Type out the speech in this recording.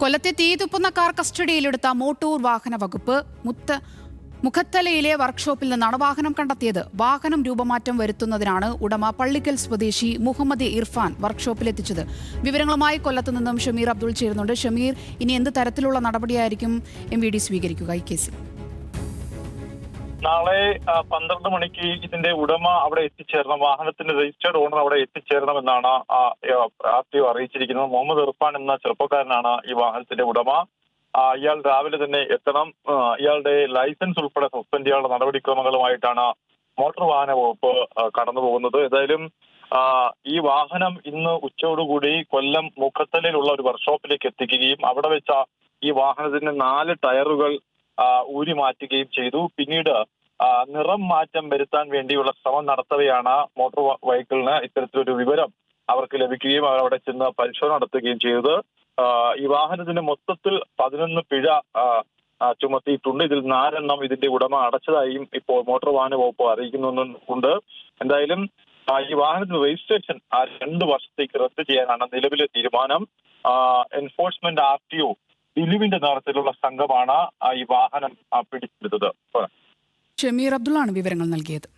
കൊല്ലത്തെ തീതുപ്പുന്ന കാർ കസ്റ്റഡിയിലെടുത്ത മോട്ടോർ വാഹന വകുപ്പ് മുത്ത മുഖത്തലയിലെ വർക്ക്ഷോപ്പിൽ നിന്നാണ് വാഹനം കണ്ടെത്തിയത്. വാഹനം രൂപമാറ്റം വരുത്തുന്നതിനാണ് ഉടമ പള്ളിക്കൽ സ്വദേശി മുഹമ്മദ് ഇർഫാൻ വർക്ക്ഷോപ്പിലെത്തിച്ചത്. വിവരങ്ങളുമായി കൊല്ലത്ത് നിന്നും ഷമീർ അബ്ദുൾ ചേരുന്നുണ്ട്. ഷമീർ ഇനി എന്ത് തരത്തിലുള്ള നടപടിയായിരിക്കും? എം വി ഡി സ്വീകരിക്കുക ഈ കേസിൽ. നാളെ പന്ത്രണ്ട് മണിക്ക് ഇതിന്റെ ഉടമ അവിടെ എത്തിച്ചേരണം. വാഹനത്തിന്റെ രജിസ്റ്റേർഡ് ഓണർ അവിടെ എത്തിച്ചേരണമെന്നാണ് ആർ ടി ഒ അറിയിച്ചിരിക്കുന്നത്. മുഹമ്മദ് ഇർഫാൻ എന്ന ചെറുപ്പക്കാരനാണ് ഈ വാഹനത്തിന്റെ ഉടമ. ഇയാൾ രാവിലെ തന്നെ എത്തണം. ഇയാളുടെ ലൈസൻസ് ഉൾപ്പെടെ സസ്പെൻഡ് ചെയ്യാനുള്ള നടപടിക്രമങ്ങളുമായിട്ടാണ് മോട്ടോർ വാഹന വകുപ്പ് കടന്നു പോകുന്നത്. ഏതായാലും ഈ വാഹനം ഇന്ന് ഉച്ചയോടുകൂടി കൊല്ലം മുഖത്തലയിലുള്ള ഒരു വർക്ക്ഷോപ്പിലേക്ക് എത്തിക്കുകയും അവിടെ വെച്ച ഈ വാഹനത്തിന്റെ നാല് ടയറുകൾ ഊരി മാറ്റുകയും ചെയ്തു. പിന്നീട് നിറം മാറ്റം വരുത്താൻ വേണ്ടിയുള്ള ശ്രമം നടത്തവെയാണ് മോട്ടോർ വെഹിക്കിളിന് ഇത്തരത്തിലൊരു വിവരം അവർക്ക് ലഭിക്കുകയും അവർ അവിടെ ചെന്ന് പരിശോധന നടത്തുകയും ചെയ്തത്. ഈ വാഹനത്തിന് മൊത്തത്തിൽ പതിനൊന്ന് പിഴ ചുമത്തിയിട്ടുണ്ട്. ഇതിൽ നാലെണ്ണം ഇതിന്റെ ഉടമ അടച്ചതായും ഇപ്പോൾ മോട്ടോർ വാഹന വകുപ്പ് അറിയിക്കുന്നുണ്ട്. എന്തായാലും ഈ വാഹനത്തിന് രജിസ്ട്രേഷൻ ആ രണ്ട് വർഷത്തേക്ക് റദ്ദ് ചെയ്യാനാണ് നിലവിലെ തീരുമാനം. എൻഫോഴ്സ്മെന്റ് ആർ ടി ഒ ദിലുവിന്റെ നേതൃത്വത്തിലുള്ള സംഘമാണ് ഈ വാഹനം പിടിച്ചെടുത്തത്. ഷമീർ അബ്ദുള്ളാണ് വിവരങ്ങൾ നൽകിയത്